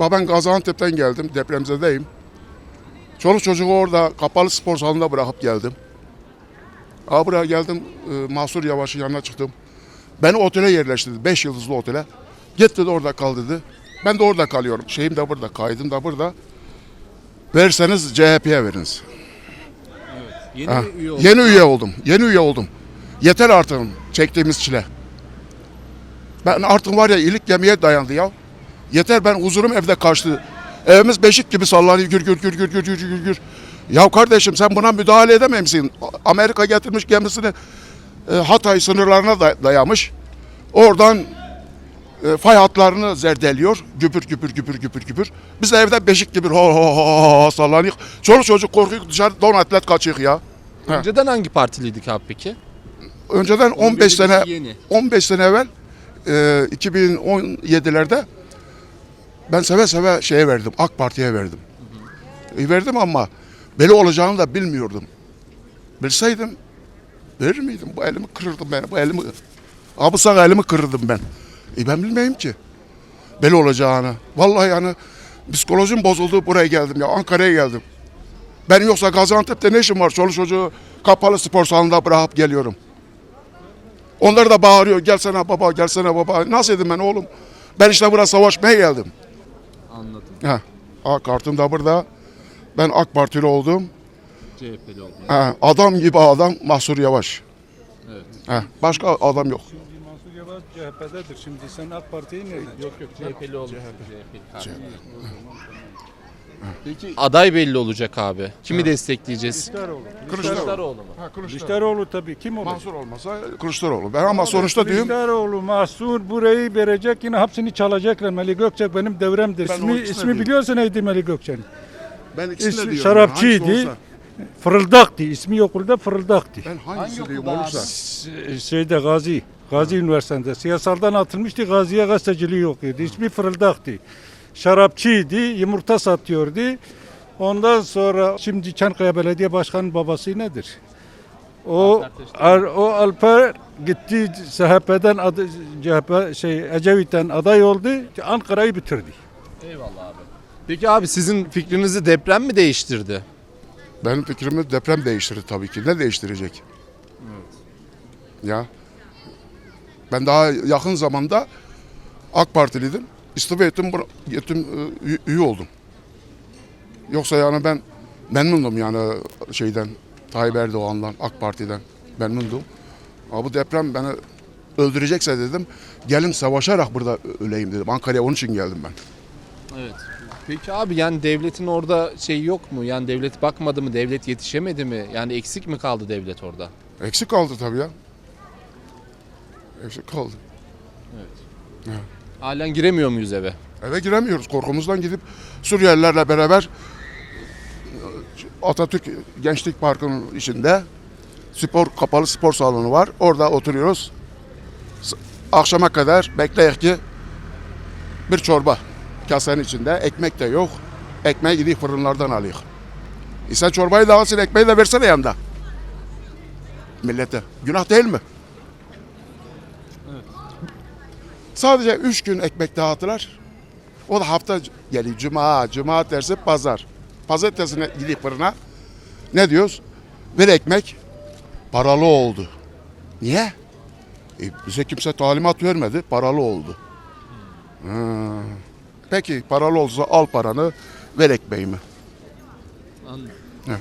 Ben Gaziantep'ten geldim. Depremzedeyim. Çoluk çocuğu orada kapalı spor salonunda bırakıp geldim. Aa buraya geldim. E, Mahsur Yavaş'ın yanına çıktım. Beni otele yerleştirdi. 5 yıldızlı otele. Git dedi orada kal dedi. Ben de orada kalıyorum. Şeyim de burada, kaydım da burada. Verseniz CHP'ye veriniz. Yeni Ha, üye oldu. Yeni üye oldum. Yeni üye oldum. Yeter artık çektiğimiz çile. Ben artık var ya ilik gemiye dayandı ya. Yeter ben huzurum evde kaçtı. Evimiz beşik gibi sallanıyor. Gür gür gür gür gür gür gür gür. Ya kardeşim sen buna müdahale edememsin. Amerika getirmiş gemisini e, Hatay sınırlarına dayamış. Oradan e, fay hatlarını zerdeliyor. Güpür güpür güpür güpür güpür. Biz de evde beşik gibi ho ho ho, ho sallanıyor. Çoluk çocuk korkuyor dışarı don atlet kaçıyor ya. Önceden hangi partiliydik abi peki? Önceden 15 sene yeni. 15 sene evvel e, 2017'lerde ben seve seve şeye verdim. AK Parti'ye verdim. E, verdim ama böyle olacağını da bilmiyordum. Bilseydim verir miydim? Bu elimi kırırdım ben. Bu elimi abi sağ elimi kırırdım ben. E ben bilmeyeyim ki. Böyle olacağını. Vallahi yani psikolojim bozuldu buraya geldim ya. Ankara'ya geldim. Ben yoksa Gaziantep'te ne işim var? Çoluk çocuğu kapalı spor salonunda bırakıp geliyorum. Onlar da bağırıyor gelsene baba gelsene baba. Nasıl dedim ben oğlum? Ben işte buraya savaşmaya geldim. Ha. A kartım da burada. Ben AK Partili oldum. CHP'li oldu. Ha, adam gibi adam Mahsur Yavaş. Evet. Ha, başka adam yok. Mansur Yavaş CHP'dedir. Şimdi sen AK Parti'yi nereden? Yok yok CHP'li oldu. CHP'li. Peki aday belli olacak abi. Kimi destekleyeceğiz? Kılıçdaroğlu. Kılıçdaroğlu mu? Ha, Kılıçdaroğlu tabii. Kim olur? Mansur olmasa Kılıçdaroğlu. Ben ama sonuçta diyorum Kılıçdaroğlu, Mahsur burayı verecek yine hepsini çalacaklar. Melih Gökçek benim devremdir. Ben o İsmi, ikisine ismi diyorum. biliyorsun neydi Melih Gökçek'in? ben ikisini de İsmi diyorum. şarapçıydı. Olsa. Fırıldaktı. İsmi okulda fırıldaktı. Ben hangisi Hangi diyeyim okulda olursa. S- Şeyde Gazi. Gazi Üniversitesi'nde. Siyasaldan atılmıştı. Gazi'ye gazeteciliği okuyordu. İsmi fırıldaktı. Şarapçıydı. Yumurta satıyordu. Ondan sonra şimdi Çankaya Belediye Başkanı babası nedir? O Ar- o Alper gitti CHP'den adı CHP şey Ecevit'ten aday oldu. Ankara'yı bitirdi. Eyvallah abi. Peki abi sizin fikrinizi deprem mi değiştirdi? Benim fikrimi deprem değiştirdi tabii ki. Ne değiştirecek? Ya. Ben daha yakın zamanda AK Partiliydim. İstifa ettim, ettim e, üye- oldum. Yoksa yani ben memnundum yani şeyden, Tayyip Erdoğan'dan, AK Parti'den memnundum. Ama bu deprem beni öldürecekse dedim, gelin savaşarak burada öleyim dedim. Ankara'ya onun için geldim ben. Evet. Peki abi yani devletin orada şey yok mu? Yani devlet bakmadı mı? Devlet yetişemedi mi? Yani eksik mi kaldı devlet orada? Eksik kaldı tabii ya. Eksik kaldı. Halen giremiyor muyuz eve? Eve giremiyoruz. Korkumuzdan gidip Suriyelilerle beraber Atatürk Gençlik Parkı'nın içinde spor kapalı spor salonu var. Orada oturuyoruz. Akşama kadar bekleyek ki bir çorba kasenin içinde. Ekmek de yok. Ekmeği gidip fırınlardan alıyor. E sen çorbayı da alsın, ekmeği de versene yanında. Millete. Günah değil mi? Sadece üç gün ekmek dağıttılar. O da hafta geliyor. Cuma, cuma dersi pazar. Pazartesine gidip fırına. Ne diyoruz? Bir ekmek paralı oldu. Niye? E, bize kimse talimat vermedi. Paralı oldu. Ha. Peki paralı olsa al paranı ver ekmeğimi. Anladım. Evet.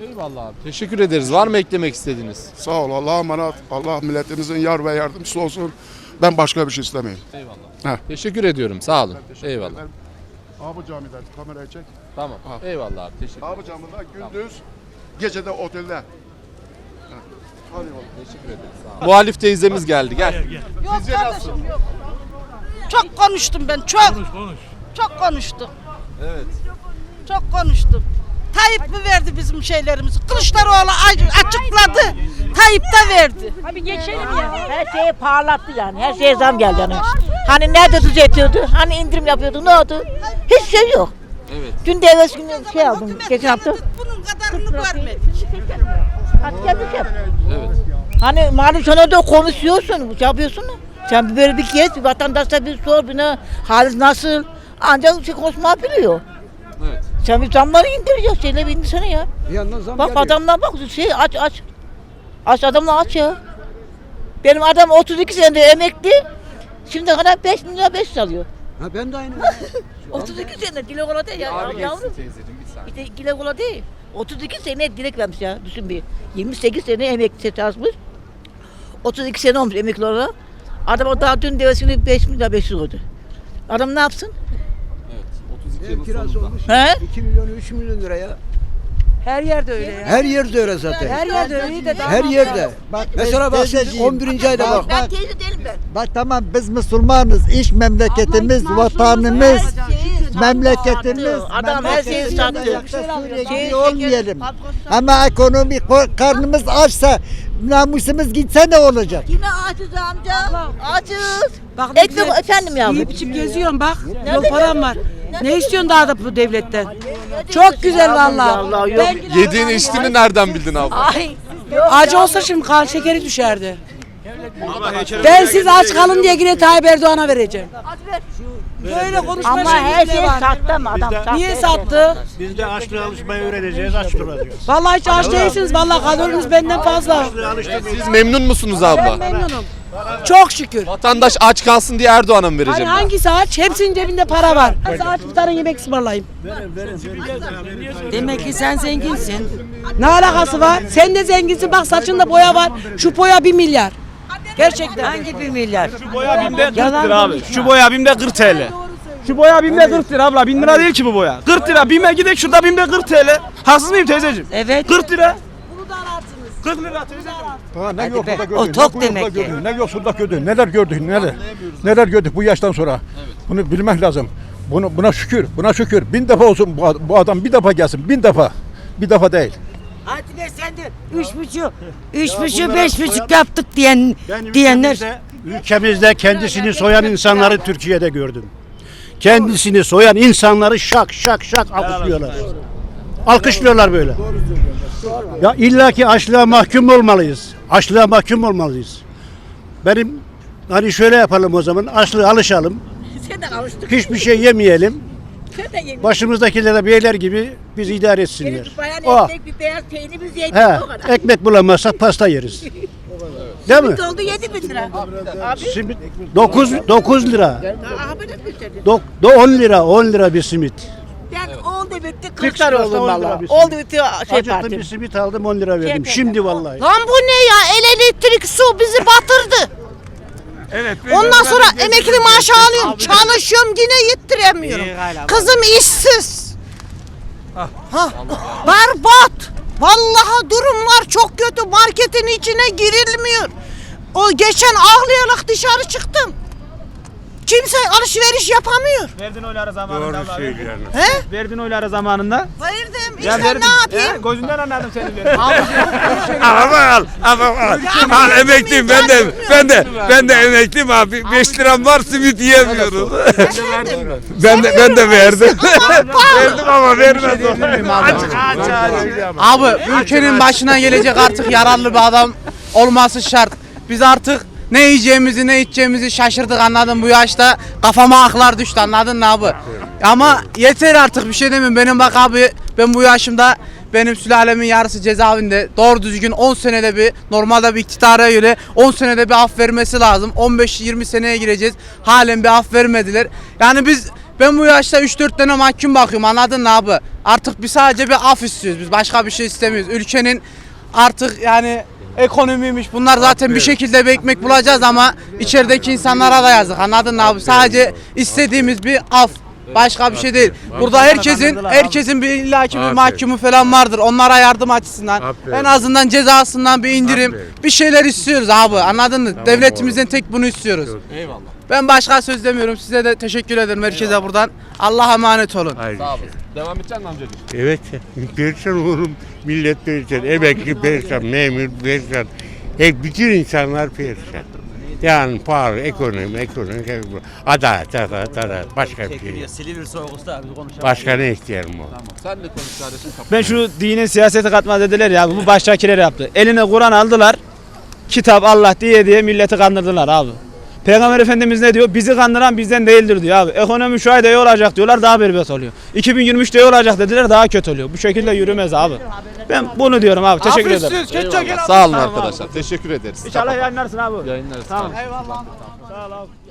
Eyvallah abi. Teşekkür ederiz. Var mı eklemek istediğiniz? Sağ ol Allah'a emanet. Allah milletimizin yar ve yardımcısı olsun. Ben başka bir şey istemiyorum. Eyvallah. Heh. Teşekkür ediyorum. Sağ olun. Eyvallah. Abi camide kamerayı çek. Tamam. Ha. Eyvallah abi. Teşekkür Abi camida gündüz, gece de otelde. Heh. Hadi bakalım. Teşekkür ederiz. Sağ olun. Muhalif teyzemiz geldi. Gel. Yok kardeşim yok. Çok konuştum ben çok. Konuş konuş. Çok konuştum. Evet. Çok konuştum. Tayyip mi verdi bizim şeylerimizi? Kılıçdaroğlu açıkladı. Tayyip de verdi. Abi geçelim ya. Her şeyi parlattı yani. Her şeye zam geldi yani. Hani nerede düzeltiyordu? Hani indirim yapıyordu? Ne oldu? Hiç şey yok. Evet. Dün de evvelsi gün şey aldım. Geçen hafta. Bunun kadarını görmedik. Hadi gel bakalım. Evet. Hani malum sana da konuşuyorsun, yapıyorsun. Sen bir böyle bir gez, bir vatandaşa bir sor, bir ne, haliniz nasıl? Ancak şey konuşmayı biliyor. Sen bir zamları indireceksin. Şeyle bir indirsene ya. Bir yandan zam Bak geliyor. adamlar bak şey aç aç. Aç adamla aç ya. Benim adam 32 senedir emekli. Şimdi kadar 5 milyar 5 alıyor. Ha ben de aynı. 32 sene dile kola değil ya. Abi yavrum. geçsin teyzeciğim bir saniye. İşte dile kola değil. 32 sene dilek vermiş ya. Düşün bir. 28 sene emekli çalışmış. 32 sene olmuş emekli olarak. Adam daha dün devesini 5 milyar 500 koydu. Adam ne yapsın? Evet. 32 Ev kirası olmuş. He? 2 milyon 3 milyon lira ya. Her yerde öyle ya. Her yerde öyle zaten. Her yerde öyle de daha Her yerde. Mesela bak şimdi teyzeciğim, 11. ayda bak. Ben teyze değilim ben. Bak tamam biz Müslümanız. İş memleketimiz, vatanımız, memleketimiz. Adam her şeyi sattı. Suriye Şey, olmayalım. şeker, Ama ekonomi ko- karnımız açsa namusumuz gitse ne olacak? Yine açız amca. Açız. Bak ne Ekmek güzel. efendim yavrum. Yiyip içip geziyorum bak. Yol param var. Ne istiyorsun daha da bu devletten? Çok güzel Yavrum, vallahi. vallahi yok. Ben Yediğin içtiğini nereden bildin abla? Ay. acı olsa şimdi kan şekeri düşerdi. Ben siz aç kalın diye yine Tayyip Erdoğan'a vereceğim. Böyle konuşma Ama her şey var. sattı mı adam sattı. Niye sattı? Biz de açlığa alışmayı öğreneceğiz, aç duracağız. Vallahi hiç aç değilsiniz. Vallahi kaloriniz benden fazla. Siz memnun musunuz Ben abla? memnunum. Çok şükür. Vatandaş aç kalsın diye Erdoğan'a mı Hani vereceğim? hangisi aç? Hepsinin cebinde para var. Hadi aç bir tane yemek ısmarlayayım. Demek ki sen zenginsin. Ne alakası var? Sen de zenginsin. Bak saçında boya var. Şu boya bir milyar. Gerçekten. Hangi bir milyar? Şu boya bimde 40 Yalan lira abi. konuşma. Şu boya bimde 40 TL. Şu boya bimde 40 lira abla. 1000 lira değil ki bu boya. 40 lira. Bime gidek şurada bimde 40 TL. Haksız mıyım teyzeciğim? Evet. 40 lira. Bunu da ararsınız. 40 lira teyzeciğim. Ha, ne yoksulda gördük, O ne tok kuyumda demek ki. gördük, ne yoksulda gördük, neler gördük, neler, neler gördük bu yaştan sonra. Bunu bilmek lazım. Bunu, buna şükür, buna şükür. Bin defa olsun bu, bu adam bir defa gelsin, bin defa. Bir defa değil. Hadi be sen de üç buçuk, üç buçuk, beş buçuk yaptık diyen diyenler. Ülkemizde kendisini soyan insanları Türkiye'de gördüm. Kendisini soyan insanları şak şak şak alkışlıyorlar. Alkışlıyorlar böyle. Ya illaki açlığa mahkum olmalıyız. Açlığa mahkum olmalıyız. Benim hani şöyle yapalım o zaman. Açlığa alışalım. Sen de alıştık. Hiçbir şey yemeyelim. Başımızdakilere beyler gibi biz idare etsinler. Bir bayan O. ekmek bir beyaz peynirimiz yedik He, o kadar. ekmek bulamazsak pasta yeriz. Değil mi? Oldu 7 bin lira. Abi. Simit 9 9 lira. Abi ne gösterdi? Dok, do 10 lira 10 lira bir simit. Ben oldu bitti on lira valla. bir Oldu bitti şey Acıktım partim. bir simit aldım 10 lira verdim. Şey Şimdi vallahi. Lan bu ne ya? El elektrik su bizi batırdı. Evet. Ondan sonra emekli maaşı alıyorum. Çalışıyorum yine yettiremiyorum. Kızım işsiz. Ha, berbat. Vallahi durumlar çok kötü. Marketin içine girilmiyor. O geçen ağlayarak dışarı çıktım. Kimse alışveriş yapamıyor. Verdin oyları zamanında. Doğru söylüyorsun. He? Verdin oyları zamanında. Verdim. İşte ne yapayım? gözünden anladım senin Ama al, ama al. Al emekliyim ben de, ben de, ben de emekliyim abi. 5 liram var simit yiyemiyoruz. ben de, ben de verdim. verdim ama vermedim. Abi ülkenin başına gelecek artık yararlı bir adam olması şart. Biz artık ne yiyeceğimizi ne içeceğimizi şaşırdık anladın bu yaşta kafama aklar düştü anladın mı abi? Ama yeter artık bir şey demiyorum benim bak abi ben bu yaşımda benim sülalemin yarısı cezaevinde. Doğru düzgün 10 senede bir normalde bir iktidara göre 10 senede bir af vermesi lazım. 15-20 seneye gireceğiz. Halen bir af vermediler. Yani biz ben bu yaşta 3-4 tane mahkum bakıyorum anladın mı abi? Artık bir sadece bir af istiyoruz biz başka bir şey istemiyoruz. Ülkenin artık yani ekonomiymiş bunlar zaten bir şekilde bir ekmek bulacağız ama içerideki insanlara da yazık anladın mı abi? Sadece istediğimiz bir af. Başka bir şey değil. Burada herkesin herkesin bir illaki bir mahkumu falan vardır. Onlara yardım açısından en azından cezasından bir indirim bir şeyler istiyoruz abi. Anladın mı? Devletimizden tek bunu istiyoruz. Eyvallah. Ben başka söz demiyorum. Size de teşekkür ederim herkese buradan. Allah'a emanet olun. Sağ olun. Devam edecek misin amcacığım? Evet, perişan olurum. Millet perişan, emekli perişan, memur perişan. Hep bütün insanlar perişan. Yani pahalı, ekonomi, ekonomi, ekonomi. adalet, adalet, adalet. Başka bir şey yok. Başka ne isteyelim o? Tamam. Sen de konuş kardeşim. kapat. Ben şu dinin siyasete katma dediler ya bu baştakiler yaptı. Eline Kur'an aldılar. Kitap Allah diye diye milleti kandırdılar abi. Peygamber Efendimiz ne diyor? Bizi kandıran bizden değildir diyor abi. Ekonomi şu ayda iyi olacak diyorlar daha berbat oluyor. 2023'te iyi olacak dediler daha kötü oluyor. Bu şekilde yürümez abi. Ben bunu diyorum abi. Teşekkür ederim. Eyvallah. Sağ olun arkadaşlar. Teşekkür ederiz. İnşallah yayınlarsın abi. Yayınlarız. Tamam. Tamam. Eyvallah. Sağ ol abi.